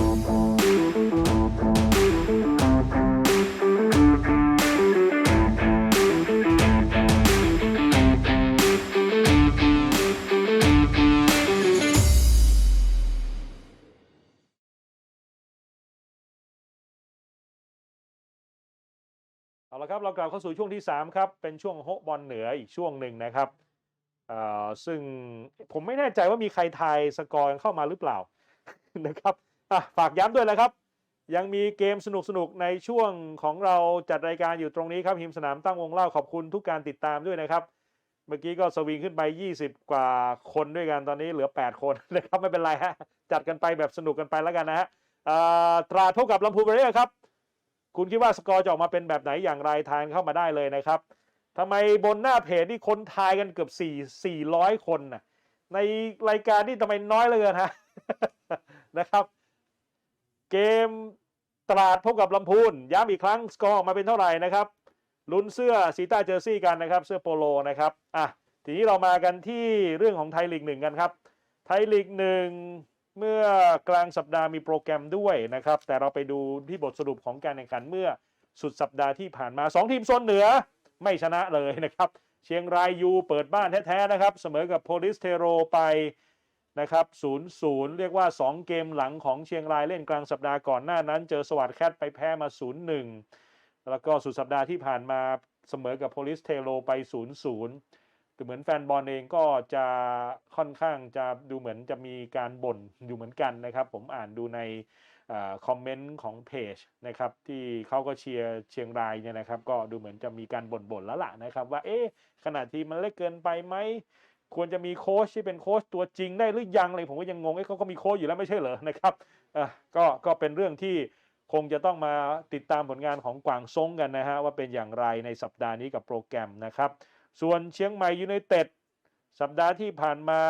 เอาละครับเรากลับเข้าสู่ช่วงที่ 3 ครับ เป็นช่วงโฮบอลเหนืออีกช่วงหนึ่งนะครับซึ่งผมไม่แน่ใจว่ามีใครทายสกอร์เข้ามาหรือเปล่านะครับ อะฝากย้ำด้วยนะครับ ยังมีเกมสนุกๆในช่วงของเราจัดรายการอยู่ตรงนี้ครับหิมสนามตั้งวงเล่าขอบคุณทุกการติดตามด้วยนะครับ เมื่อกี้ก็สวิงขึ้นไป 20 กว่าคนด้วยกันตอนนี้เหลือ 8 คนนะครับไม่เป็นไรฮะจัดกันไปแบบสนุกกันไปแล้วกันนะฮะตราดเท่ากับลำพูนเบรอร์ครับ คุณคิดว่าสกอร์จะออกมาเป็นแบบไหนอย่างไรทายเข้ามาได้เลยนะครับทำไมบนหน้าเพจนี่คนทายกันเกือบ4 400 คนนะในรายการนี่ทำไมน้อยเหลยฮะนะครับ เกมตราดพบกับลำพูน ย้ำอีกครั้งสกอร์มาเป็นเท่าไหร่นะครับ ลุ้นเสื้อสีต้าเจอร์ซี่กันนะครับ เสื้อโปโลนะครับอะทีนี้เรามากันที่เรื่องของไทยลีกหนึ่งกันครับ ไทยลีกหนึ่งเมื่อกลางสัปดาห์มีโปรแกรมด้วยนะครับ แต่เราไปดูที่บทสรุปของการแข่งขันเมื่อสุดสัปดาห์ที่ผ่านมา 2 ทีมโซนเหนือไม่ชนะเลยนะครับ เชียงรายยูเปิดบ้านแท้ๆนะครับ เสมอกับโพลิสเทโรไป นะครับ0-0เรียกว่า 2 เกมหลังของเชียงรายเล่นกลางสัปดาห์ก่อนหน้านั้น เจอสวัสดแคทไปแพ้มา 0-1 แล้วก็สุดสัปดาห์ที่ผ่านมาเสมอกับโพลิสเทโรไป 0-0ดูเหมือนแฟนบอลเองก็จะค่อนข้างจะดูเหมือนจะมีการบ่นอยู่เหมือนกันนะครับ ผมอ่านดูในคอมเมนต์ของเพจนะครับที่เขาก็เชียร์เชียงรายเนี่ยนะครับ ก็ดูเหมือนจะมีการบ่นๆแล้วล่ะนะครับ ว่าเอ๊ะขนาดทีมมันเล็กเกินไปไหม ควรจะมีโค้ชที่เป็นโค้ชตัวจริงได้หรือยังอะไรผมก็ยังงงไอ้เขาก็มีโค้ชอยู่แล้วไม่ใช่เหรอนะครับอะก็ก็เป็นเรื่องที่คงจะต้องมาติดตามผลงานของกวางซงกันนะฮะว่าเป็นอย่างไรในสัปดาห์นี้กับโปรแกรมนะครับ ส่วนเชียงใหม่ยูไนเต็ดสัปดาห์ที่ผ่านมา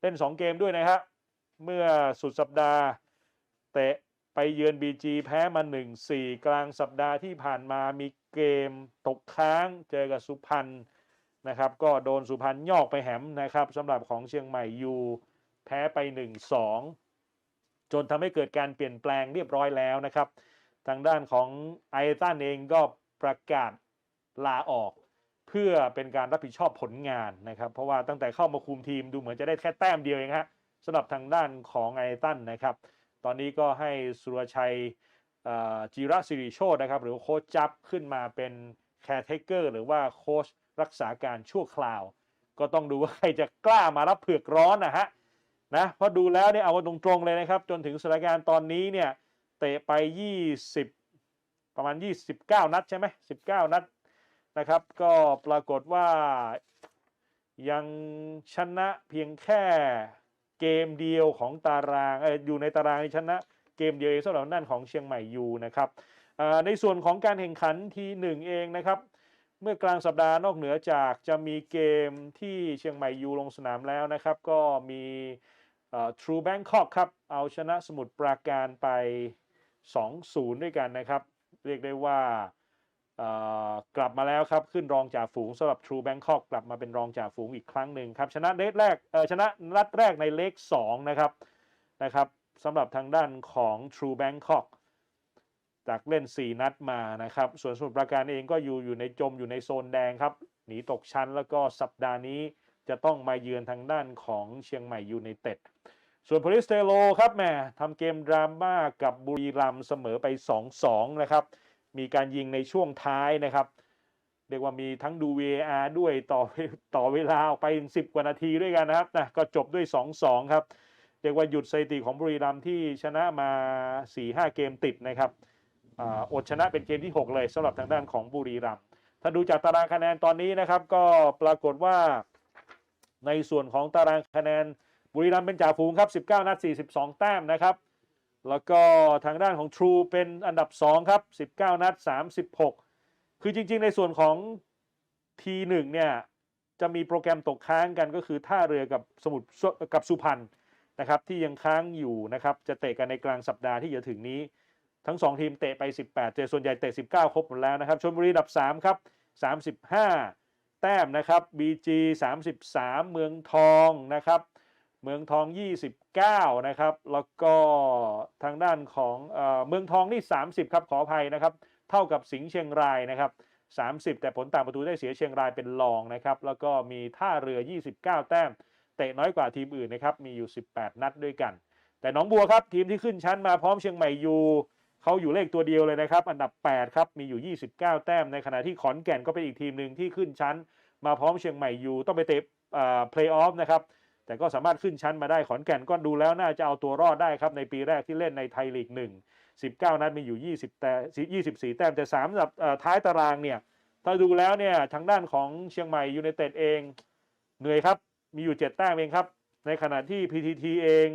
เล่น 2 เกมด้วยนะครับเมื่อสุดสัปดาห์เตะไปเยือน BG แพ้มา 1-4 กลางสัปดาห์ที่ผ่านมามีเกมตกค้างเจอกับสุพรรณ นะครับก็โดนสุพรรณยอกไปแหมนะครับสำหรับของเชียงใหม่ยูแพ้ไป 1-2 จนทำให้เกิดการเปลี่ยนแปลงเรียบร้อยแล้วนะครับ ทางด้านของไอตันเองก็ประกาศลาออก เพื่อเป็นการรับผิดชอบผลงานนะครับ เพราะว่าตั้งแต่เข้ามาคุมทีมดูเหมือนจะได้แค่แต้มเดียวเองฮะสำหรับทางด้านของไอตันนะครับ ตอนนี้ก็ให้สุรชัยจิระสิริโชตนะครับ หรือโค้ชจับขึ้นมาเป็นแคร์เทเกอร์หรือว่าโค้ช รักษาการชั่วคราว ก็ต้องดูว่าใครจะกล้ามารับเผือกร้อนนะฮะนะเพราะดูแล้วเนี่ยเอาตรงๆเลยนะครับ จนถึงสถานการณ์ตอนนี้เนี่ยเตะไป 20 ประมาณ 29 นัดใช่ไหม19 นัดนะครับ ก็ปรากฏว่ายังชนะเพียงแค่เกมเดียวของตารางออยู่ในตารางชนะเกมเดียวเองสำหรับนั่นของเชียงใหม่ยูนะครับในส่วนของการแข่งขันทีหนึ่งเองนะครับ เมื่อกลางสัปดาห์นอกเหนือจากจะมีเกมที่เชียงใหม่ยูลงสนามแล้วนะครับ ก็มี True Bangkok ครับ เอาชนะสมุทรปราการไป 2-0 ด้วยกันนะครับ เรียกได้ว่ากลับมาแล้วครับ ขึ้นรองจ่าฝูงสำหรับ True Bangkok กลับมาเป็นรองจ่าฝูงอีกครั้งหนึ่งครับ ชนะเลกแรกชนะนัดแรกในเลก2นะครับนะครับสำหรับทางด้านของ True Bangkok จากเล่น 4 นัดมานะครับ ส่วนสมุทรปราการเองก็อยู่อยู่ในจมอยู่ในโซนแดงครับ หนีตกชั้นแล้วก็สัปดาห์นี้จะต้องมาเยือนทางด้านของเชียงใหม่ยูไนเต็ด ส่วนโพลิสเทโลครับแม่ทำเกมดราม่ากับบุรีรัมย์เสมอไป 2-2 นะครับ มีการยิงในช่วงท้ายนะครับเรียกว่ามีทั้งดู VAR ด้วยต่อต่อเวลาออกไปถึง10 กว่านาทีด้วยกันนะครับนะก็จบด้วย 2-2 ครับ เรียกว่าหยุดสถิติของบุรีรัมย์ที่ชนะมา 4-5 เกมติดนะครับ อดชนะเป็นเกมที่ 6 เลยสำหรับทางด้านของบุรีรัมย์ถ้าดูจากตารางคะแนนตอนนี้นะครับ ก็ปรากฏว่าในส่วนของตารางคะแนนบุรีรัมย์เป็นจ่าฝูงครับ 19 นัด 42 แต้มนะครับ แล้วก็ทางด้านของ True เป็นอันดับ 2 ครับ 19 นัด 36 คือจริงๆ ในส่วนของ T1 เนี่ยจะมีโปรแกรมตกค้างกันก็คือท่าเรือกับสมุทรกับสุพรรณนะครับที่ยังค้างอยู่นะครับจะเตะกันในกลางสัปดาห์ที่จะถึงนี้ ทั้ง 2 ทีมเตะไป 18แต่ส่วนใหญ่เตะ 19 ครบหมดแล้วนะครับชลบุรีอันดับ 3 ครับ 35 แต้มนะครับ BG 33 เมืองทองนะครับ เมืองทอง 29 นะครับ แล้วก็ทางด้านของเออเมืองทองนี่ 30 ครับขออภัยนะครับ เท่ากับสิงห์เชียงรายนะครับ 30 แต่ผลต่างประตูได้เสียเชียงรายเป็นรองนะครับ แล้วก็มีท่าเรือ 29 แต้ม เตะน้อยกว่าทีมอื่นนะครับ มีอยู่ 18 นัดด้วยกัน แต่หนองบัวครับทีมที่ขึ้นชั้นมาพร้อมเชียงใหม่ยู เขาอยู่เลขตัวเดียวเลยนะครับ อันดับ 8 ครับมีอยู่ 29 แต้มในขณะที่ขอนแก่นก็เป็นอีกทีมหนึ่งที่ขึ้นชั้น มาพร้อมเชียงใหม่อยู่ต้องไปเตะเพลย์ออฟนะครับแต่ก็สามารถขึ้นชั้นมาได้ขอนแก่นก็ดูแล้วน่าจะเอาตัวรอดได้ครับในปีแรกที่เล่นในไทยลีก1 19 นัดมีอยู่ 20 แต่ 24 แต้มแต่3สำหรับเอ่อท้ายตารางเนี่ยถ้าดูแล้วเนี่ยทางด้านของเชียงใหม่ยูไนเต็ดเองเหนื่อยครับมีอยู่ 7 แต้มเองครับในขณะที่ PTT เอง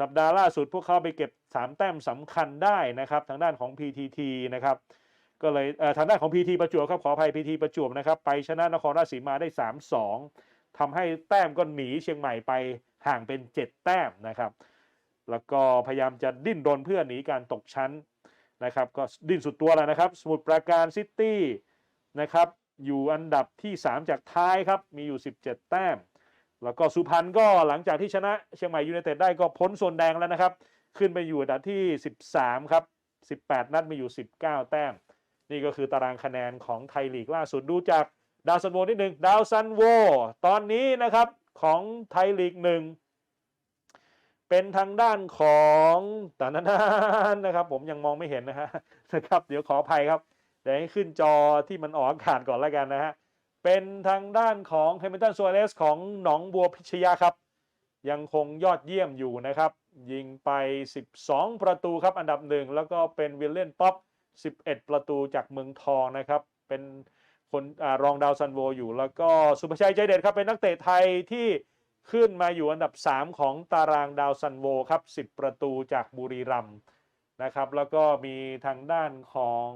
สัปดาห์ล่าสุดพวกเขาไปเก็บ 3 แต้มสำคัญได้นะครับ ทางด้านของ PTT นะครับก็เลยเอ่อทางด้านของ PT ประจวบครับขออภัย PT ประจวบนะครับไปชนะนครราชสีมาได้ 3-2ทำให้แต้มก็หนีเชียงใหม่ไปห่างเป็น 7 แต้มนะครับ แล้วก็พยายามจะดิ้นรนเพื่อหนีการตกชั้นนะครับก็ดิ้นสุดตัวแล้วนะครับ สมุทรปราการซิตี้นะครับอยู่อันดับที่ 3 จากท้ายครับมีอยู่ 17 แต้ม แล้วก็สุพรรณก็หลังจากที่ชนะเชียงใหม่ยูไนเต็ดได้ก็พ้นโซนแดงแล้วนะครับ ขึ้นไปอยู่อันดับที่ 13 ครับ 18 นัดมีอยู่ 19 แต้ม นี่ก็คือตารางคะแนนของไทยลีกล่าสุดดูจากดาวซันโวนิดหนึ่งดาวซันโวตอนนี้นะครับของไทยลีกหนึ่งเป็นทางด้านของตานานนะครับ ผมยังมองไม่เห็นนะฮะนะครับ เดี๋ยวขออภัยครับเดี๋ยวให้ขึ้นจอที่มันออกอากาศก่อนแล้วกันนะฮะ เป็นทางด้านของเฮมิลตันซัวเรสของหนองบัวพิชยาครับ ยังคงยอดเยี่ยมอยู่นะครับ ยิงไป 12 ประตูครับอันดับหนึ่งแล้วก็เป็นวิลเลนป๊อป11 ประตูจากเมืองทองนะครับ เป็นคนอรองดาวซันโวอยู่ แล้วก็สุภชัยใจเด็ดครับเป็นนักเตะไทยที่ขึ้นมาอยู่อันดับ 3 ของตารางดาวซันโวครับ 10 ประตูจากบุรีรัมย์นะครับ แล้วก็มีทางด้านของ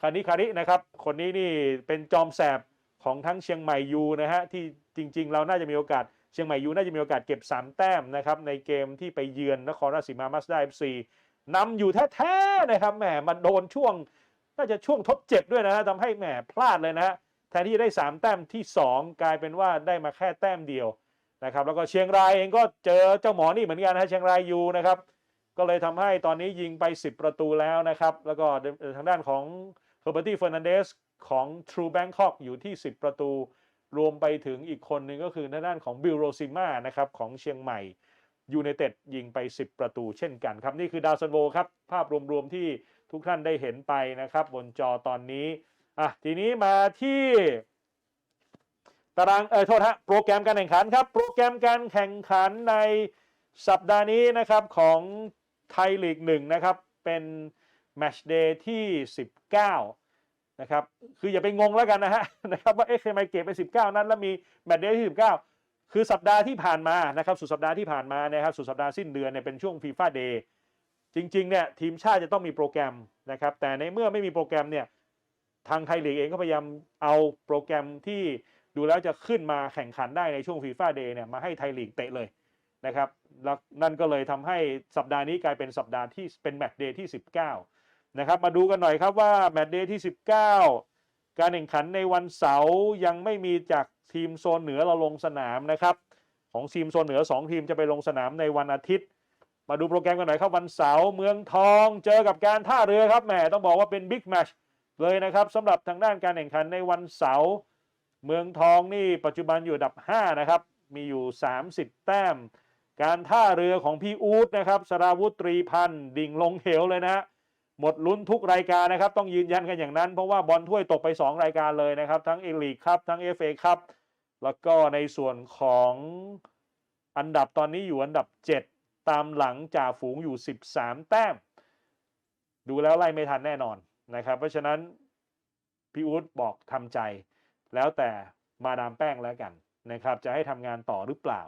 คานิคารินะครับ คนนี้นี่เป็นจอมแสบ ของทั้งเชียงใหม่ยูนะฮะที่จริง ๆ เราน่าจะมีโอกาสเชียงใหม่ยูน่าจะมีโอกาสเก็บ 3 แต้มนะครับในเกมที่ไปเยือนนครราชสีมามาสด้าเอฟซีนำอยู่แท้ๆนะครับแหมมาโดนช่วงน่าจะช่วงทดเจ็บด้วยนะฮะทำให้แหมพลาดเลยนะฮะแทนที่จะได้ 3 แต้มที่ 2 กลายเป็นว่าได้มาแค่แต้มเดียวนะครับแล้วก็เชียงรายเองก็เจอเจ้าหมอนี่เหมือนกันนะฮะเชียงรายยูนะครับก็เลยทำให้ตอนนี้ยิงไป 10 ประตูแล้วนะครับ แล้วก็ทางด้านของเฮอร์เบอร์ตี้เฟอร์นันเดส ของ True Bangkok อยู่ที่ 10 ประตู รวมไปถึงอีกคนหนึ่งก็คือทางด้านของบิลโรซิมานะครับของเชียงใหม่ยูไนเต็ดยิงไป 10 ประตูเช่นกันครับ นี่คือดาวซันโวครับ ภาพรวมๆที่ทุกท่านได้เห็นไปนะครับ บนจอตอนนี้อะทีนี้มาที่ตารางเออโทษฮะโปรแกรมการแข่งขันครับโปรแกรมการแข่งขันในสัปดาห์นี้นะครับของไทยลีกหนึ่งนะครับ เป็นแมชเดย์ที่ 19 นะครับคืออย่าไปงงแล้วกันนะฮะนะครับว่าเอ๊ะเคยมาเก็บไป 19 นัดแล้วมีแมตช์เดย์ที่ 19 คือสัปดาห์ที่ผ่านมานะครับสุดสัปดาห์ที่ผ่านมานะครับสุดสัปดาห์สิ้นเดือนเนี่ยเป็นช่วงฟีฟ่าเดย์จริงๆเนี่ยทีมชาติจะต้องมีโปรแกรมนะครับแต่ในเมื่อไม่มีโปรแกรมเนี่ยทางไทยลีกเองก็พยายามเอาโปรแกรมที่ดูแล้วจะขึ้นมาแข่งขันได้ในช่วงฟีฟ่าเดย์เนี่ยมาให้ไทยลีกเตะเลยนะครับแล้วนั่นก็เลยทำให้สัปดาห์นี้กลายเป็นสัปดาห์ที่เป็นแมตช์เดย์ที่ 19 นะครับ มาดูกันหน่อยครับว่าแมตช์เดย์ที่ 19 การแข่งขันในวันเสาร์ยังไม่มีจากทีมโซนเหนือเราลงสนามนะครับ ของทีมโซนเหนือ 2 ทีมจะไปลงสนามในวันอาทิตย์ มาดูโปรแกรมกันหน่อยครับวันเสาร์เมืองทองเจอกับการท่าเรือครับแหมต้องบอกว่าเป็นบิ๊กแมชเลยนะครับสำหรับทางด้านการแข่งขันในวันเสาร์เมืองทองนี่ปัจจุบันอยู่อันดับ 5 นะครับ มีอยู่ 30 แต้ม การท่าเรือของพี่อู๊ดนะครับสราวุธตรีพันธ์ดิ่งลงเหวเลยนะฮะ หมดลุ้นทุกรายการนะครับ ต้องยืนยันกันอย่างนั้น เพราะว่าบอลถ้วยตกไป 2 รายการเลยนะครับ ทั้งเอลีกครับทั้ง FA ครับแล้วก็ในส่วนของอันดับตอนนี้อยู่อันดับ 7 ตามหลังจ่าฝูงอยู่ 13 แต้ม ดูแล้วไล่ไม่ทันแน่นอนนะครับ เพราะฉะนั้นพี่อู๊ดบอกทำใจ แล้วแต่มาดามแป้งแล้วกันนะครับ จะให้ทำงานต่อหรือเปล่า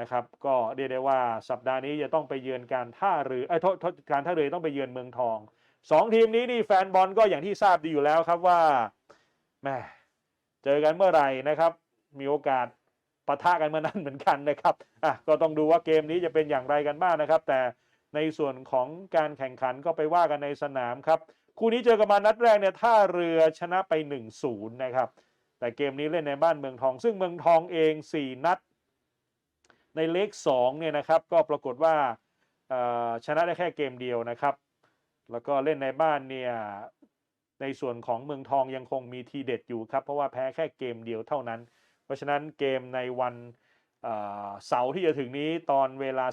นะครับก็เรียกได้ว่าสัปดาห์นี้จะต้องไปเยือนการท่าเรือไอ้โทษการท่าเรือต้องไปเยือนเมืองทองสองทีมนี้นี่แฟนบอลก็อย่างที่ทราบดีอยู่แล้วครับว่าแหมเจอกันเมื่อไหร่นะครับ มีโอกาสปะทะกันเมื่อนั้นเหมือนกันนะครับอะก็ต้องดูว่าเกมนี้จะเป็นอย่างไรกันบ้างนะครับ แต่ในส่วนของการแข่งขันก็ไปว่ากันในสนามครับคู่นี้เจอกันมานัดแรกเนี่ยท่าเรือชนะไป 1-0 นะครับ แต่เกมนี้เล่นในบ้านเมืองทอง ซึ่งเมืองทองเอง 4 นัด ในเลข2เนี่ยนะครับก็ปรากฏว่าชนะได้แค่เกมเดียวนะครับ แล้วก็เล่นในบ้านเนี่ยในส่วนของเมืองทองยังคงมีทีเด็ดอยู่ครับ เพราะว่าแพ้แค่เกมเดียวเท่านั้น เพราะฉะนั้นเกมในวันเอ่อเสาร์ที่จะถึงนี้ตอนเวลา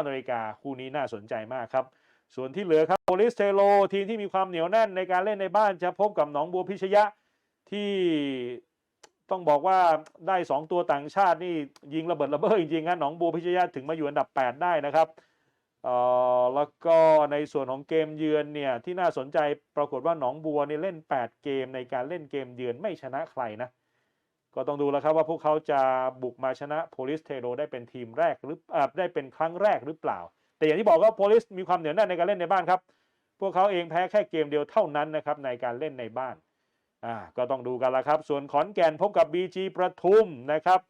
19นาฬิกาคู่นี้น่าสนใจมากครับ ส่วนที่เหลือครับโปลิสเทโลทีมที่มีความเหนียวแน่นในการเล่นในบ้านจะพบกับหนองบัวพิชยะที่ ต้องบอกว่าได้ 2 ตัวต่างชาตินี่ยิงระเบิดระเบ้อจริงๆนะหนองบัวพิชยะถึงมาอยู่อันดับ 8 ได้นะครับเอ่อแล้วก็ในส่วนของเกมเยือนเนี่ยที่น่าสนใจปรากฏว่าหนองบัวเนี่ยเล่น 8 เกมในการเล่นเกมเยือนไม่ชนะใครนะก็ต้องดูแล้วครับว่าพวกเขาจะบุกมาชนะโพลิสเทโรได้เป็นทีมแรกหรืออได้เป็นครั้งแรกหรือเปล่า แต่อย่างที่บอกว่าโพลิสมีความเหนียวแน่นในการเล่นในบ้านครับ พวกเขาเองแพ้แค่เกมเดียวเท่านั้นนะครับในการเล่นในบ้าน อ่าก็ต้องดูกันละครับ ส่วนขอนแก่นพบกับ BG ประทุมนะครับ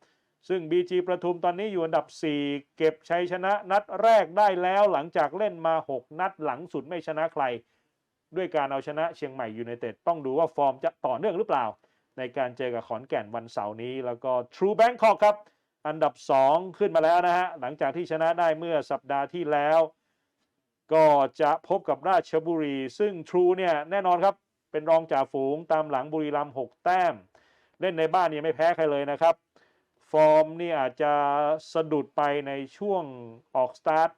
ซึ่ง BG ประทุมตอนนี้อยู่อันดับ 4 เก็บชัยชนะนัดแรกได้แล้วหลังจากเล่นมา 6 นัดหลังสุดไม่ชนะใคร ด้วยการเอาชนะเชียงใหม่ยูไนเต็ดต้องดูว่าฟอร์มจะต่อเนื่องหรือเปล่า ในการเจอกับขอนแก่นวันเสาร์นี้ แล้วก็ True Bangkok ครับ อันดับ 2 ขึ้นมาแล้วนะฮะหลังจากที่ชนะได้เมื่อสัปดาห์ที่แล้ว ก็จะพบกับราชบุรี ซึ่ง True เนี่ยแน่นอนครับ เป็นรองจ่าฝูงตามหลังบุรีรัมย์6แต้ม เล่นในบ้านเนี่ยไม่แพ้ใครเลยนะครับ ฟอร์มนี่อาจจะสะดุดไปในช่วงออกสตาร์ท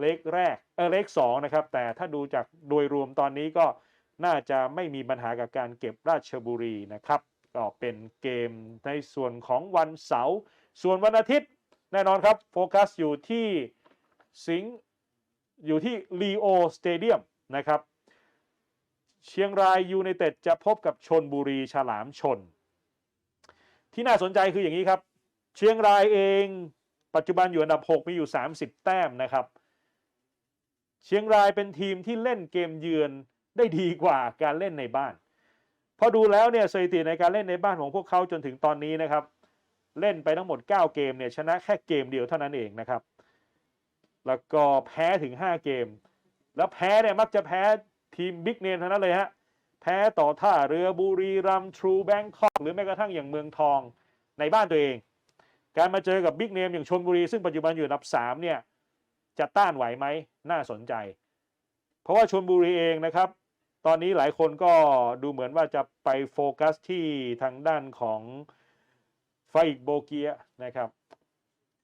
เล็กแรกเออเล็กสองนะครับ แต่ถ้าดูจากโดยรวมตอนนี้ก็น่าจะไม่มีปัญหากับการเก็บราชบุรีนะครับก็เป็นเกมในส่วนของวันเสาร์ส่วนวันอาทิตย์แน่นอนครับ โฟกัสอยู่ที่สิงอยู่ที่ลีโอสเตเดียมนะครับ เชียงรายยูไนเต็ดจะพบกับชนบุรีฉลามชน ที่น่าสนใจคืออย่างนี้ครับ เชียงรายเองปัจจุบันอยู่อันดับ 6 มีอยู่ 30 แต้มนะครับ เชียงรายเป็นทีมที่เล่นเกมเยือนได้ดีกว่าการเล่นในบ้านพอดูแล้วเนี่ยสถิติในการเล่นในบ้านของพวกเขาจนถึงตอนนี้นะครับ เล่นไปทั้งหมด 9 เกมเนี่ยชนะแค่เกมเดียวเท่านั้นเองนะครับ แล้วก็แพ้ถึง 5 เกม แล้วแพ้เนี่ยมักจะแพ้ ทีมบิ๊กเนมเท่านั้นเลยฮะ แพ้ต่อท่าเรือบุรีรัมทรูแบงคอกหรือแม้กระทั่งอย่างเมืองทองในบ้านตัวเอง การมาเจอกับบิ๊กเนมอย่างชนบุรี ซึ่งปัจจุบันอยู่อันดับ3เนี่ยจะต้านไหวไหมน่าสนใจ เพราะว่าชนบุรีเองนะครับ ตอนนี้หลายคนก็ดูเหมือนว่าจะไปโฟกัสที่ทางด้านของไฟอิกโบเกียนะครับ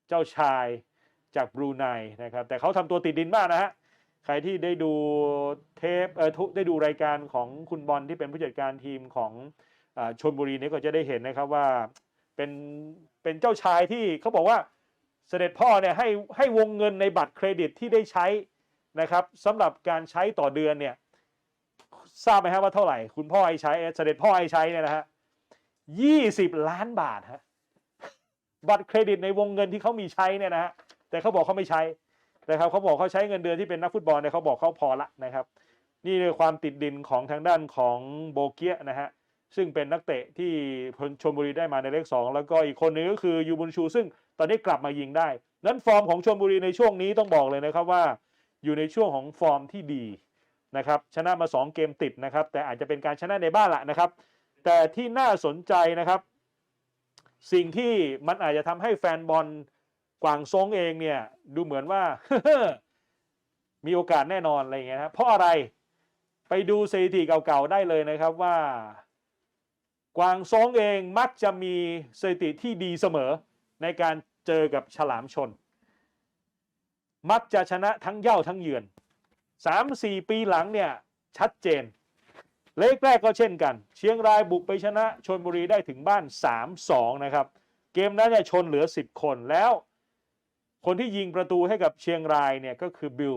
เจ้าชายจากบรูไนนะครับ แต่เขาทำตัวติดดินมากนะฮะ ใครที่ได้ดูเทปเออทุได้ดูรายการของคุณบอลที่เป็นผู้จัดการทีมของอาชนบุรีนี่ก็จะได้เห็นนะครับว่าเป็นเป็นเจ้าชายที่เขาบอกว่าเสด็จพ่อเนี่ยให้ให้วงเงินในบัตรเครดิตที่ได้ใช้นะครับสำหรับการใช้ต่อเดือนเนี่ยทราบไหมฮะว่าเท่าไหร่ คุณพ่อให้ใช้เสด็จพ่อให้ใช้เนี่ยนะฮะยี่สิบล้านบาทฮะบัตรเครดิตในวงเงินที่เขามีใช้เนี่ยนะฮะแต่เขาบอกเขาไม่ใช้ นะครับเขาบอกเขาใช้เงินเดือนที่เป็นนักฟุตบอลเนี่ยเขาบอกเขาพอละนะครับ นี่คือความติดดินของทางด้านของโบเกียนะฮะซึ่งเป็นนักเตะที่ชมบุรีได้มาในเลขสองแล้วก็อีกคนนึงก็คือยูบุนชู ซึ่งตอนนี้กลับมายิงได้ นั้นฟอร์มของชมบุรีในช่วงนี้ต้องบอกเลยนะครับว่า อยู่ในช่วงของฟอร์มที่ดีนะครับชนะมา 2 เกมติดนะครับ แต่อาจจะเป็นการชนะในบ้านละนะครับ แต่ที่น่าสนใจนะครับ สิ่งที่มันอาจจะทำให้แฟนบอล กวางซงเองเนี่ยดูเหมือนว่า มีโอกาสแน่นอนอะไรเงี้ยนะเพราะอะไรไปดูสถิติเก่าๆได้เลยนะครับว่า กวางซงเองมักจะมีสถิติที่ดีเสมอในการเจอกับฉลามชน มักจะชนะทั้งเย่าทั้งเยือน 3-4 ปีหลังเนี่ยชัดเจน เลขแรกก็เช่นกัน เชียงรายบุกไปชนะชนบุรีได้ถึงบ้าน 3-2 นะครับ เกมนั้นเนี่ยชนเหลือ 10 คนแล้ว คนที่ยิงประตูให้กับเชียงรายเนี่ยก็คือบิล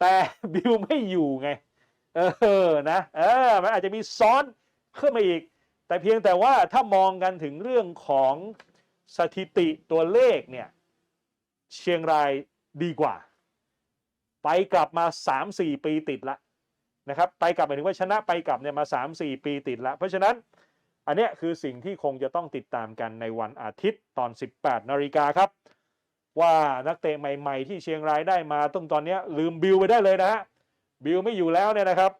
แต่บิลไม่อยู่ไง เออนะเออมันอาจจะมีซ้อนขึ้นมาอีก แต่เพียงแต่ว่าถ้ามองกันถึงเรื่องของสถิติตัวเลขเนี่ยเชียงรายดีกว่า ไปกลับมา 3-4 ปีติดละนะครับไปกลับหมายถึงว่าชนะไปกลับเนี่ยมา 3-4 ปีติดละเพราะฉะนั้นอันเนี้ยคือสิ่งที่คงจะต้องติดตามกันในวันอาทิตย์ตอน 18นาฬิกาครับ ว่านักเตะใหม่ ๆ ที่เชียงรายได้มาต้นตอนเนี้ยลืมบิลไปได้เลยนะฮะบิลไม่อยู่แล้วเนี่ยนะครับ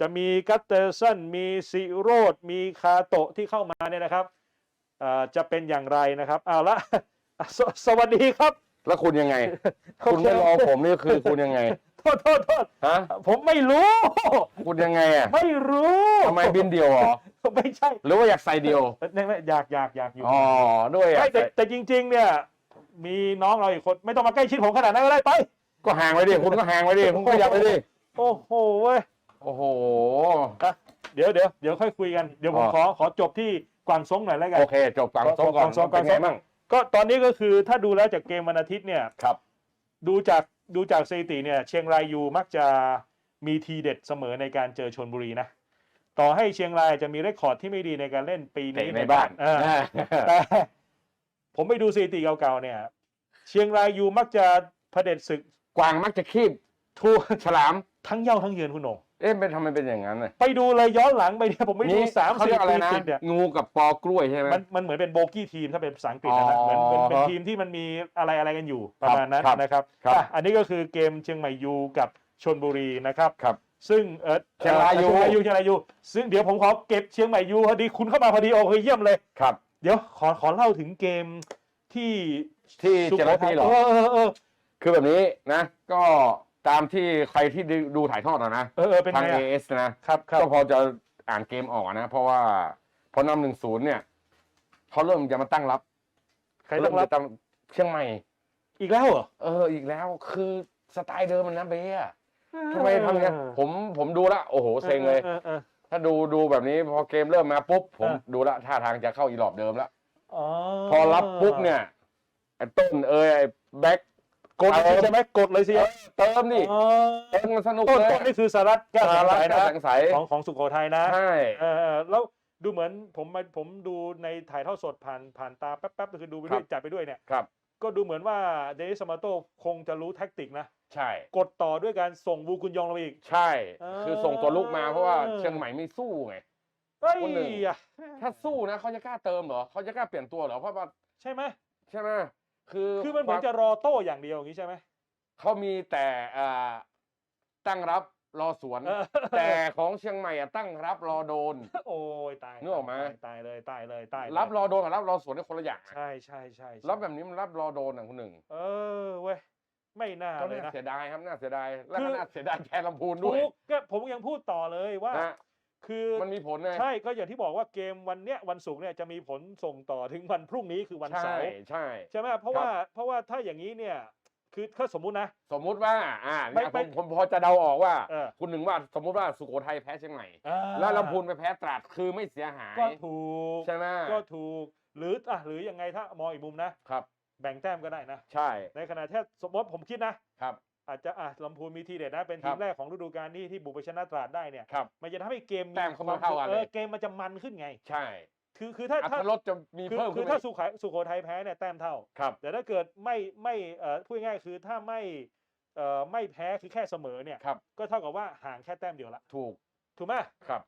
จะมีกัตเตอร์สันมีซิโรดมีคาโตะที่เข้ามาเนี่ยนะครับเอ่อจะเป็นอย่างไรนะครับเอาละสสวัสดีครับ แล้วคุณยังไงโอเคคุณไม่รอผมนี่คือคุณยังไงโทษโทษโทษฮะผมไม่รู้ คุณยังไงอะไม่รู้ทำไมบินเดียวเหรอไม่ใช่ หรือว่าอยากใส่เดียวไม่ไม่อยากอยากอยากอยู่อ๋อด้วยอะไม่แต่แต่จริง ๆ เนี่ย มีน้องเราอีกคนไม่ต้องมาใกล้ชิดผมขนาดนั้นก็ได้ไป ก็ห่างไว้ดิคุณก็ห่างไว้ดิคุณก็ยับไว้ดิโอ้โหเว้ยโอ้โห เดี๋ยวเดี๋ยวเดี๋ยวค่อยคุยกันเดี๋ยวผมอ๋อขอขอจบที่กวางซงหน่อยแล้วกันโอเค จบกลางโซ่ก่อนกลางโซ่เป็นไงบ้างก็ตอนนี้ก็คือถ้าดูแล้วจากเกมวันอาทิตย์เนี่ยครับ ดูจากดูจากสถิติเนี่ย เชียงรายยูมักจะมีทีเด็ดเสมอในการเจอชนบุรีนะต่อให้เชียงรายจะมีเรคคอร์ดที่ไม่ดีในการเล่นปีเตะนี้ในบ้านเออแต่ ผมไปดูสถิติเก่าๆเนี่ย เชียงรายยูมักจะเผด็จศึกกวางมักจะคีบทั่วฉลาม ทั้งเย้าทั้งเยือนคุณโหนงเอ๊ะเป็นทำไมเป็นอย่างนั้นน่ะไปดูเลยย้อนหลังไปเนี่ยผมไม่ดูสามเขาสี่เรียกอะไรปีนะติดเนี่ยงูกับปอกล้วยใช่ไหม มันมันเหมือนเป็นโบกี้ทีมถ้าเป็นภาษาอังกฤษนะนะเหมือนเป็นเป็นทีมที่มันมีอะไรอะไรกันอยู่ประมาณนั้นครับนะครับครับ อะอันนี้ก็คือเกมเชียงใหม่ยูกับชนบุรีนะครับ ครับ ซึ่งเออเชียงรายยู เชียงรายยูเชียงรายยูซึ่งเดี๋ยวผมขอเก็บเชียงใหม่ยูพอดีคุณเข้ามาพอดีโอเคเยี่ยมเลย ครับ เดี๋ยวขอขอเล่าถึงเกมที่ที่สุเจโขรทัพียเหรอ เออเออเออคือแบบนี้นะ ก็ตามที่ใครที่ดูดูถ่ายทอดอะนะ เออเออเป็นทางไงเออะเอสนะ ครับครับก็พอจะอ่านเกมออกอะนะ เพราะว่าพอนำหนึ่งศูนย์เนี่ยเขาเริ่มจะมาตั้งรับใครต้องรับเมจะตั้งเชียงใหม่ อีกแล้วเหรอเอออีกแล้วคือสไตล์เดิมมันนะเบ้อะทำไมทำอย่างนี้นผมผมดูละโอ้โหเซ็งเลย ออออ ถ้าดูดูแบบนี้พอเกมเริ่มมาปุ๊บผมเออดูละท่าทางจะเข้าอีหลอบเดิมละอ๋อพอรับปุ๊บเนี่ยไอ้ต้นเอยไอ้แบ็คกดเลยใช่ไหมกดเลยสิเติมนี่อ๋อเติมมันสนุกต้นเลยต้นนี่คือสารัตแก้วแสงสาใสระนะแสงใสของของสุโขทัยนะ ใช่ เออเออแล้วดูเหมือนผมมาผมดูในถ่ายทอดสดผ่านผ่านตาแป๊บๆก็คือดูไปด้วยจัดไปด้วยเนี่ยครับ ก็ดูเหมือนว่าเดนิสสมาโตคงจะรู้แท็กติกนะ ใช่ กดต่อด้วยการส่งวูกุนยองลงไปอีก ใช่เออคือส่งตัวลูกมาเพราะว่าเชียงใหม่ไม่สู้ไงเฮ้ยคนหนึ่งอะถ้าสู้นะเขาจะกล้าเติมเหรอเขาจะกล้าเปลี่ยนตัวเหรอเพราะว่าใช่ไหมใช่ไหมคือคือมันเหมือนจะรอโต้อย่างเดียวอย่างนี้ใช่ไหมเขามีแต่อ่าตั้งรับ รอสวน เออ แต่ของเชียงใหม่อะตั้งรับรอโดน โอ้ยตายนึกออกไหม ตายตายเลยตายเลยตายเลยรับรอโดนกับรับรอสวนนี่คนละอย่างนะใช่ใช่ใช่ใช่รับแบบนี้มันรับรอโดนอะคุณหนึ่งเออเว้ยไม่น่าก็เลยน่านะ เสียดายครับน่าเสียดายแล้วคืก็อ น่าเสียดายแทนลำพูนถูด้วยกก็ผมยังพูดต่อเลยว่า นะคือมันมีผลไงใช่ก็อย่างที่บอกว่าเกมวันเนี้ยวันศุกร์เนี่ยจะมีผลส่งต่อถึงวันพรุ่งนี้คือวันเสาใช่ร์ใช่ ใช่ไหมเพราะว่าเพราะว่าถ้าอย่างนี้เนี่ย คือถ้าสมมุตินะ สมมุติว่า อ่าไม่เนี่ยไม่ผมผมพอจะเดาออกว่า เออ คุณหนึ่งว่าสมมุติว่าสุโขทัยแพ้เชียงใหม่อ่าแล้วลำพูนไปแพ้ตราดคือไม่เสียหายก็ถูกใช่ไหมก็ถูก หรืออะหรือยังไงถ้ามองอีกมุมนะ ครับ แบ่งแต้มก็ได้นะ ใช่ในขณะที่สมมติผมคิดนะ ครับ อาจจะอะลำพูนมีทีเด็ดนะ เป็นครัทีบมแรกของฤดูกาลนี้ที่บุกไปชนะตราดได้เนี่ย ครับ มันจะทำให้เกมแต้มเข้ามาเท่ากันเอเลอยเกมมันจะมันขึ้นไง ใช่ คือคือถ้าอัตถ้ารสจะมีคือเพิ่มคืขึ้อนไปถ้าสุขายสุโขทัยแพ้เนี่ยแต้มเท่า ครับ แต่ถ้าเกิดไม่ไม่เอ่อพูดง่ายๆคือถ้าไม่เอ่อไม่แพ้คือแค่เสมอเนี่ย ครับ ก็เท่ากับว่าห่างแค่แต้มเดียวละถูกถูกไหมครับ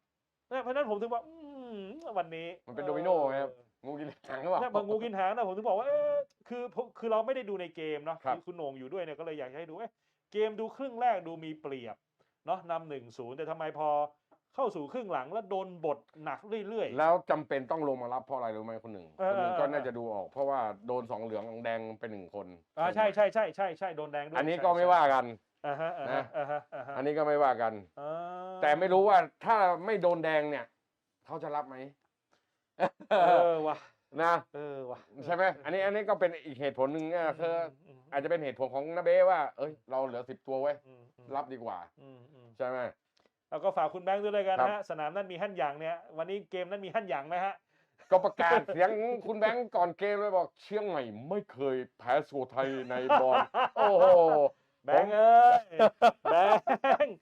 เนี่ยเพราะฉะนั้นผมถึงว่าอืมวันนี้มันเป็นโดมิโนไงครับ งูกินหางหรือเปล่า เนี่ยบางงูกินหางนะผมถึงบอกว่าเอ๊ะคือผมคือเราไม่ได้ดูในเกมเนาะครับคุณโหนงอยู่ด้วยเนี่ยก็เลยอยากจะให้ดูเอ๊ะเกมดูครึ่งแรกดูมีเปรียบเนาะนำหนึ่งศูนย์แต่ทำไมพอ เข้าสู่ครึ่งหลังแล้วโดนบทหนักเรื่อยๆแล้วจำเป็นต้องลงมารับเพราะอะไรรู้ไหมคุณหนึ่งเออคุณหนึ่งเออก็เออน่าจะดูออก เพราะว่าโดนสองเหลืองแดงเป็นหนึ่งคนอ่าใช่ใช่ใช่ใช่ใช่โดนแดงด้วยอันนี้ใช่ก็ไม่ใช่ว่ากัน อ่าฮะอ่าฮะนะ อ่าฮะอ่าฮะอันนี้ก็ไม่ว่ากัน อ่าแต่ไม่รู้ว่าถ้าไม่โดนแดงเนี่ยเขาจะรับไหม เออว่ะนะเออว่ะใช่ไหมอันนี้อันนี้ก็เป็นอีกเหตุผลหนึ่งนะคือมอาจจะเป็นเหตุผลของนาเบ้ว่า เอ้ยเราเหลือสิบตัวไว้ยอืมอืมรับดีกว่า อืมอืมใช่ไหม แล้วก็ฝากคุณแบงค์ด้วยเลยกันครันะบฮะสนามนั้นมีหั่นหยางเนี่ยวันนี้เกมนั้นมีหั่นหยางไหมฮะก็ประกาศเสียงคุณแบงก์ก่อนเกมเลยบอกเชียงใหม่ไม่เคยแพ้สุโขทัยในบอลโอ้โหแบงค์เอ้ยแบงค์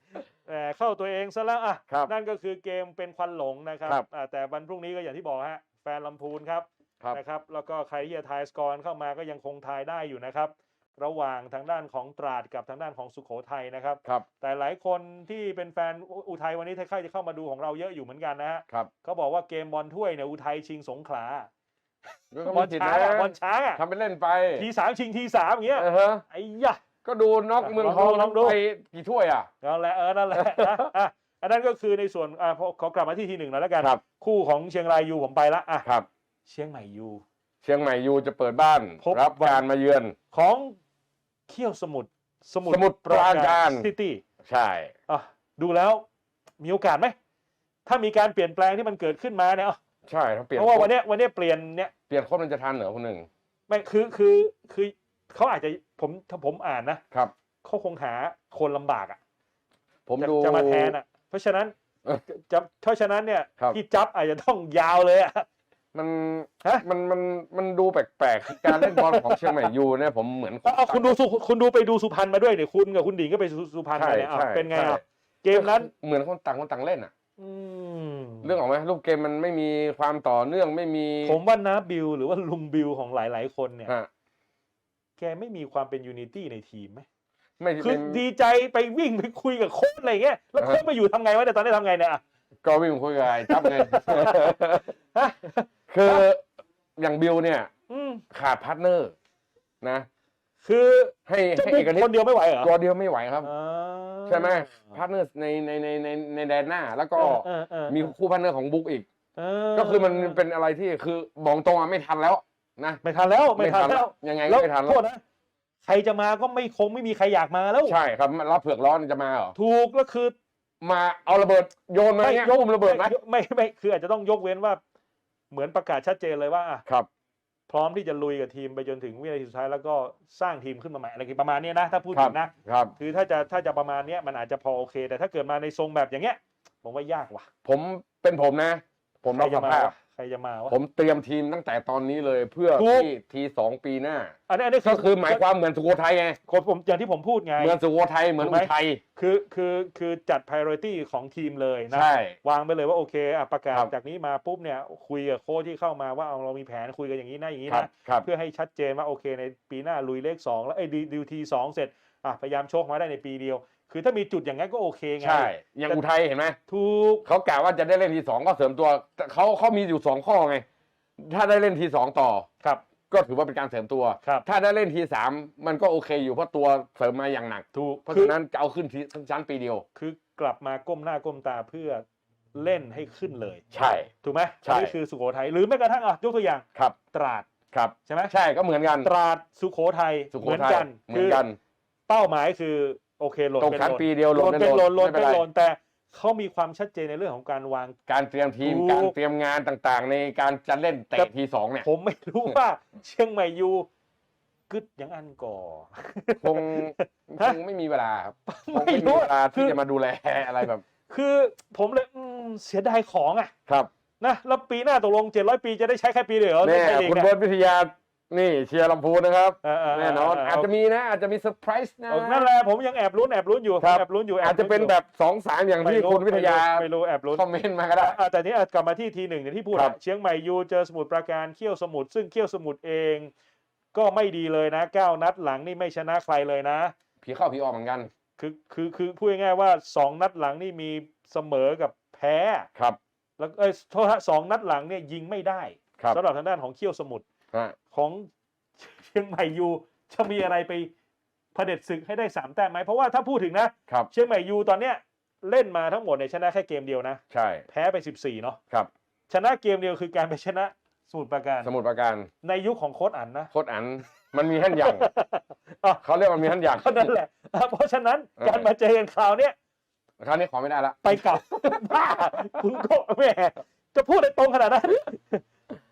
แหมเข้าตัวเองซะแล้วอะครับนั่นก็คือเกมเป็นควันหลงนะครับครับอ่าแต่วันพรุ่งนี้ก็อย่างที่บอกฮะแฟนลำพูนครับครับนะครับ แล้วก็ใครที่จะทายสกอร์เข้ามาก็ยังคงทายได้อยู่นะครับ ระหว่างทางด้านของตราดกับทางด้านของสุโขทัยนะครับ ครับ แต่หลายคนที่เป็นแฟนอุอุทัยวันนี้ใครจะเข้ามาดูของเราเยอะอยู่เหมือนกันนะฮะครับเขาบอกว่าเกมบอลถ้วยเนี่ยอุทัยชิงสงขลาด้วยก็บอมีลสิทธิ์ช้างนะอะบอลช้างอะทำเป็นเล่นไป ทีสามชิงทีสามอย่างเงี้ยเออฮะไอ้ยะก็ดูน็อกเมืองทองลองดูไปกี่ถ้วยอะนั่นแหละเออนั่นแหละนะอะอันนั้นก็คือในส่วนอะพอขอกลับมาที่ทีหนึ่งหน่อยแล้วกันครับ คู่ของเชียงรายยูผมไปละอะครับ เชียงใหม่ยูเชียงใหม่ยูจะเปิดบ้านพบรับวันการมาเยือนของ เขี้ยวสมุทรสมุสมุทรปราการซิตี้ใช่อะดูแล้วมีโอกาสไหม ถ้ามีการเปลี่ยนแปลงที่มันเกิดขึ้นมาเนี่ยอะใช่ถ้าเปลี่ยนเพราะว่าวันเนี้ยวันเนี้ยเปลี่ยนเนี่ยเปลี่ยนโค้ชมันจะทันเหรอคนหนึ่งไม่คือคือคือเขาอาจจะผมถ้าผมอ่านนะครับเขาคงหาคนลำบากอะ ผมจะดูจะมาแทนอะ เพราะฉะนั้นเออจะเพราะฉะนั้นเนี่ยครับพี่จับอาจจะต้องยาวเลยอะ มันฮะมันมันมันดูแปลกๆการเล่นบอลของเชียงใหม่ยูเนี่ยผมเหมือนเอาเอาคุณดูสุคุณดูไปดูสุพรรณมาด้วยเนี่ยคุณกับคุณดิ่งก็ไปสุสุพรรณใช่มาเนี่ยอะใช่เป็นไงใช่อะเกมนั้นเหมือนคนต่างคนต่างเล่นอะอืมเรื่องออกไหมลูกเกมมันไม่มีความต่อเนื่องไม่มี ผมว่านะบิลหรือว่าลุงบิลของหลายๆคนเนี่ยฮะแกไม่มีความเป็นยูนิตี้ในทีมไหมไม่คือเป็นดีใจไปวิ่งไปคุยกับโค้ชอะไรเงี้ยแล้วอ่าโค้ชมาอยู่ทำไงวะเนี่ยตอนนี้ทำไงเนี่ยอะก็วิ่งคุยกับไอ้จับไงฮะ คืออย่างบิลเนี่ย อืมขาดพาร์ทเนอร์ นะ คือให้จะให้บุเอกกนิคดนเดียวไม่ไหวเหรอตัวเดียวไม่ไหวครับ อ่าใช่ไหมพาร์ทเนอร์ในในในในในแดนหน้า แล้วก็เออเออเออมีคู่พาร์ทเนอร์ของบุ๊กอีกเก็คือมันเป็นอะไรที่คือบอกตรงอะไม่ทันแล้วนะไม่ทันแล้วไม่ทันแล้วยังไงแล้ก็วไม่ทันโทแล้วษนะใครจะมาก็ไม่คงไม่มีใครอยากมาแล้ว ใช่ครับรับเผือกร้อนจะมาเหรอ ถูกแล้วคือ มาเอาระเบิดโยนมาเนี่ยยกอุ้มระเบิดไหม ไม่ไม่ไม่คืออาจจะต้องยกเว้นว่า เหมือนประกาศชัดเจนเลยว่าอะครับ พร้อมที่จะลุยกับทีมไปจนถึงวินาทีสุดท้ายแล้วก็สร้างทีมขึ้นมาใหม่อะไรประมาณเนี้ยนะ ถ้าพูดครัถึบงนะครับคือถ้าจะถ้าจะประมาณเนี้ยมันอาจจะพอโอเค แต่ถ้าเกิดมาในทรงแบบอย่างเงี้ย ผมว่ายากว่ะ ผมเป็นผมนะ ผมใครรับสจะมาภาพวะ ใครจะมาวะ ผมเตรียมทีมตั้งแต่ตอนนี้เลยเพื่อถูก ที่ทีสองปีหน้า อันนี้อันนี้ก็คือหมายความเหมือนสุโขทัยไงคนผมอย่างที่ผมพูดไง เหมือนสุโขทัยเหมือนถูกไหมอุทัย คือคือคือจัด priority ของทีมเลยนะ ใช่ วางไปเลยว่าโอเคอะประกาศครับ จากนี้มาปุ๊บเนี่ยคุยกับโค้ชที่เข้ามาว่าเอาเรามีแผนคุยกันอย่างนี้นะอย่างนี้ครับนะครับ เพื่อให้ชัดเจนว่าโอเคในปีหน้าลุยเลขสองแล้วไอ้ดิวทีสองเสร็จอะพยายามโชคมาได้ในปีเดียว คือถ้ามีจุดอย่างนั้นก็โอเคไงใช่อย่างอุทัยเห็นไหมถูกเขากะว่าจะได้เล่นทีสองก็เสริมตัวแต่เขาเขามีอยู่สองข้อไง ถ้าได้เล่นทีสองต่อครับ ก็ถือว่าเป็นการเสริมตัวครับถ้าได้เล่นทีสามมันก็โอเคอยู่เพราะตัวเสริมมาอย่างหนักถูกเพราะคือฉะนั้นจะเอาขึ้นทีชั้นปีเดียว คือกลับมาก้มหน้าก้มตาเพื่อเล่นให้ขึ้นเลย ใช่ ถูกไหมใช่อันนี่คือสุโขทัยหรือแม้กระทั่งอะยกตัวอย่างครับ ตราดครับใช่ไหมใช่ก็เหมือนกัน ตราดสุโขทัยสุโขเหมือนทัยกันเหมือนกัน เป้าหมายคือ โอเคโหลดตกเป็นชั้นโหลดปีเดียวโหลดได้เป็นโหลดโหลดไม่เป็เป็นนไรโหลดแต่เขามีความชัดเจนในเรื่องของการวาง การเตรียมทีม ถูก การเตรียมงานต่างๆ ในการจะเล่นแต่เตะทีสองเนี่ยผมไม่รู้ว่า เชียงใหม่ยูกึดอย่างอันก่อ คงฮะคงไม่มีเวลาครับคงไม่ไม่มีรู้เวลาคืที่อ จะมาดูแลอะไรแบบ คือผมเลยอืมเสียดายของอะครับนะแล้วปีหน้าตกลง 700 ปีจะได้ใช้แค่ปีเดียวเหรอแน่เล่นไทยลีกคุณเนี่ยเบิร์ตวิทยา นี่เชียร์ลำพูนนะครับเออเออเแน่นอนเอาจจะมีนะ อาจจะมีเซอร์ไพรส์นะ เออนั่นแหละผมยังแอบลุ้นแอบลุ้นอยู่ครับ แอบลุ้นอยู่แบอาจจะเป็นลุ้ยู่แบบสองสามอย่างไม่ที่รู้คุณวิทยาไม่รู้แอบลุ้นคอมเมนต์มาก็ได้ อะแต่นี้อะกลับมาที่ทีหนึ่งอย่างที่พูดครัอะบเชียงใหม่ยูเจอสมุทรปราการเขี้ยวสมุทรซึ่งเขี้ยวสมุทรเอง ก็ไม่ดีเลยนะเก้านัดหลังนี่ไม่ชนะใครเลยนะ ผีเข้าผีออกเหมือนกันคือคือคือพูดง่ายๆว่าสองนัดหลังนี่มีเสมอกับแพ้ ครับ แล้วเอ้ยโทษฮะสองนัดหลังเนี่ยยิงไม่ได้ครับ สำหรับทางด้านของเขี้ยวสมุทรฮะ ของเชียงใหม่ยูจะมีอะไรไปเผด็จศึกให้ได้สามแต้มไหมเพราะว่าถ้าพูดถึงนะครับเชียงใหม่ยูตอนเนี้ยเล่นมาทั้งหมดเนี่ยชนะแค่เกมเดียวนะ ใช่แพ้ไป 14เนาะครับชนะเกมเดียวคือการไปชนะสมุทรปราการ สมุดประการ ในยุคของโค้ดอันนะโคตรอันมันมีท่านอย่างอะเขาเรียกว่ามีท่านอย่างก็นั่นแหละอะเพราะฉะนั้นเออการมาเจอกันคราวเนี้ยคราวนี้ขอไม่ได้ละไปกลับบ้าคุณก็แหม่จะพูดได้ตรงขนาดนั้น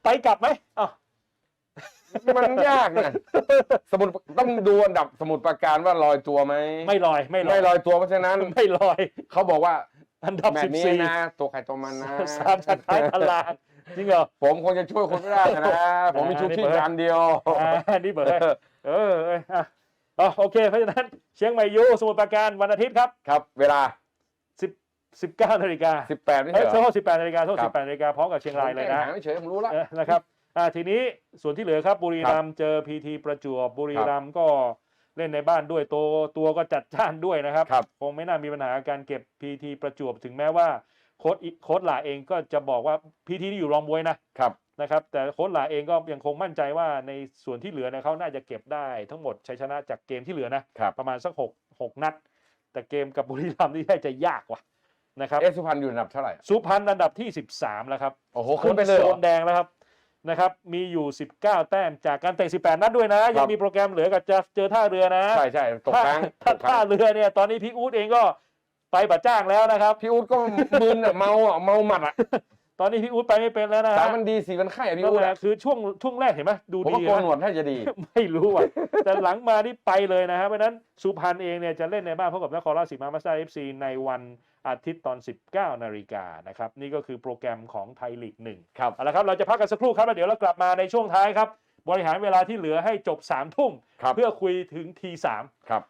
ไปกลับไหมอ้าว มันยากนะสมุดต้องดูอันดับสมุดประการว่าลอยตัวไหมไม่ลอยไม่ลอไม่ยลอยตัวเพราะฉะนั้นไม่ลอย เขาบอกว่าอันดับแบสิบบนี้สี่นะตัวใครตัวมันนะสามจากท้ายตารางจริงเหรอผมคงจะช่วยคุณไม่ได้นะ ผมมีชูชีพจานเดียวอ่านี่เบอร์เออเอยอะอ๋อโอเค เพราะฉะนั้นเชียงใหม่ยูสมุทรปราการวันอาทิตย์ครับครับ เวลา10 19นาฬิกา18ไม่เอ้ใช่ยเหรอโทษ18นาฬิกาโทษครับ18นาฬิกาพร้อมกับเชียงรายเลยนะผมแกล้งหาไม่เฉยผมรู้แล้วเออนะครับ อ่าทีนี้ส่วนที่เหลือครับบุรีรัมย์เจอพีทีประจวบบุรีรัมย์ก็เล่นในบ้านด้วยตัวตัวก็จัดจ้านด้วยนะครับครับ คงไม่น่ามีปัญหาการเก็บพีทีประจวบถึงแม้ว่าโค้ดอิโค้ดหลาเองก็จะบอกว่าพีทีนี่อยู่รองบวยนะครับ นะครับแต่โค้ดหลาเองก็ยังคงมั่นใจว่าในส่วนที่เหลือเนี่ยเขาน่าจะเก็บได้ทั้งหมดชัยชนะจากเกมที่เหลือนะครับ ประมาณสักหกหกนัด แต่เกมกับบุรีรัมย์นี่ได้จะยากว่ะนะครับเอสสุพรรณอยู่อันดับเท่าไหร่ สุพรรณอันดับที่ 13 แล้วครับโอ้โหขึ้นไปเลยเหรโซอนแดงแล้วครับ นะครับมีอยู่ 19 แต้มจากการเตะ 18 นัดด้วยนะ ยังมีโปรแกรมเหลือกับจะเจอท่าเรือนะ ใช่ใช่ตกถ้าค้างถ้าตกท่าค้างเรือเนี่ยตอนนี้พี่อู๊ดเองก็ไปบัดจ้างแล้วนะครับ พี่อู๊ดก็มึนอะเมาอะเมาหมัดอะตอนนี้พี่อู๊ดไปไม่เป็นแล้วนะสาฮะมมันดีสี่มันไข่อะพี่นั่นอู๊ดแหละอะคือช่วงช่วงแรกเห็นไหมดูผมดีว่าโกนนะหนวดถ้าจะดี ไม่รู้อะแต่หลังมานี่ไปเลยนะฮะเพราะฉะนั้นสุพรรณเองเนี่ยจะเล่นในบ้านพบกับนครราชสีมามาสเตอร์เอฟซีในวัน อาทิตย์ตอน 19 นาฬิกานะครับ นี่ก็คือโปรแกรมของไทยลีกหนึ่งครับเอาละครับ เราจะพักกันสักครู่ครับแล้วเดี๋ยวเรากลับมาในช่วงท้ายครับ บริหารเวลาที่เหลือให้จบ3ามทุ่มครับเพื่อคุยถึงทีสามครับ